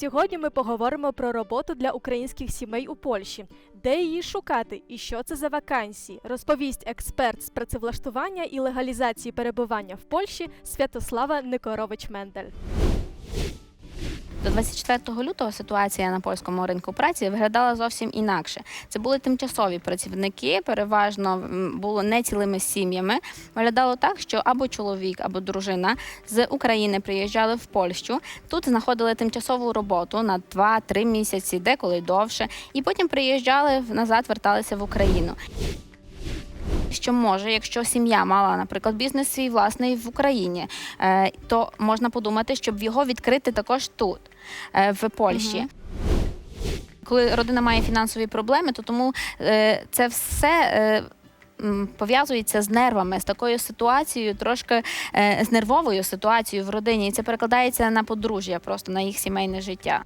Сьогодні ми поговоримо про роботу для українських сімей у Польщі, де її шукати і що це за вакансії, розповість експерт з працевлаштування і легалізації перебування в Польщі Святослава Никорович Мендель. До 24 лютого ситуація на польському ринку праці виглядала зовсім інакше. Це були тимчасові працівники, переважно було не цілими сім'ями. Виглядало так, що або чоловік, або дружина з України приїжджали в Польщу. Тут знаходили тимчасову роботу на 2-3 місяці, деколи довше, і потім приїжджали назад, верталися в Україну. Що може, якщо сім'я мала, наприклад, бізнес свій власний в Україні, е, то можна подумати, щоб його відкрити також тут, е, в Польщі. Коли родина має фінансові проблеми, то тому е, це все. Пов'язується з нервами, з такою ситуацією, трошки е, з нервовою ситуацією в родині. І це перекладається на подружжя, просто на їх сімейне життя.